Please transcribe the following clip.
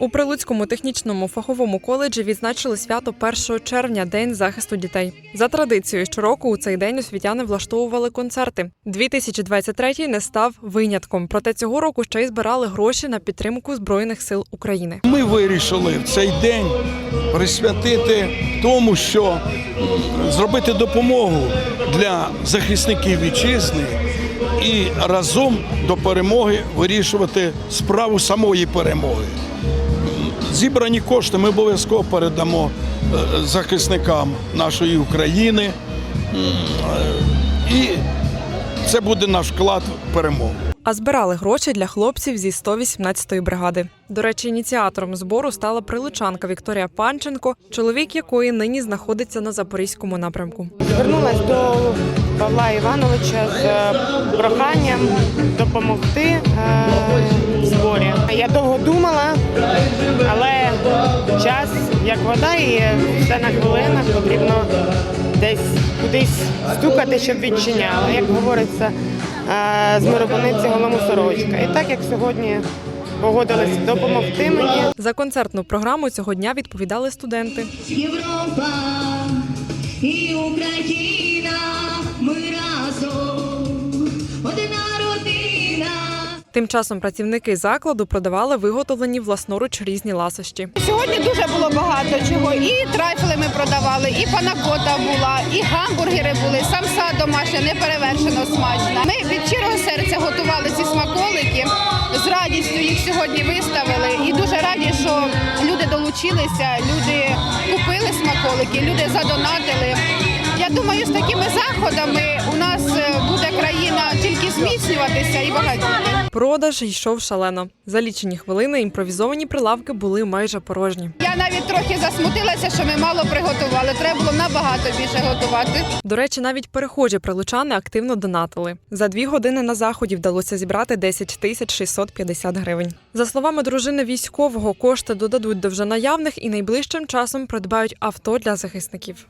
У Прилуцькому технічному фаховому коледжі відзначили свято 1 червня День захисту дітей. За традицією, щороку у цей день освітяни влаштовували концерти. 2023 не став винятком. Проте цього року ще й збирали гроші на підтримку збройних сил України. Ми вирішили в цей день присвятити тому, що зробити допомогу для захисників вітчизни і разом до перемоги вирішувати справу самої перемоги. Зібрані кошти ми обов'язково передамо е, захисникам нашої України. Е, І це буде наш вклад в перемогу. А збирали гроші для хлопців зі 118-ї бригади. До речі, ініціатором збору стала прилучанка Вікторія Панченко, чоловік якої нині знаходиться на запорізькому напрямку. Звернулася до Павла Івановича з е, проханням допомогти час як вода, і все на хвилинах потрібно десь кудись стукати, щоб відчиняли. Як говориться, е, з миропониці голому сорочка. І так як сьогодні погодилися допомогти мені. За концертну програму цього дня відповідали студенти. Європа і Україна, ми разом, Тим часом працівники закладу продавали виготовлені власноруч різні ласощі. Сьогодні дуже було багато чого. І трайфли ми продавали, і панакота була, і гамбургери були, самса домашня, неперевершено смачна. Ми від щирого серця готували ці смаколики. З радістю їх сьогодні виставили. І дуже раді, що люди долучилися, люди купили смаколики, люди задонатили. Я думаю, з такими заходами у нас е, буде країна Продаж йшов шалено. За лічені хвилини імпровізовані прилавки були майже порожні. Я навіть трохи засмутилася, що ми мало приготували. Треба було набагато більше готувати. До речі, навіть перехожі прилучани активно донатили. За дві години на заході вдалося зібрати 10 тисяч 650 гривень. За словами дружини військового, кошти додадуть до вже наявних і найближчим часом придбають авто для захисників.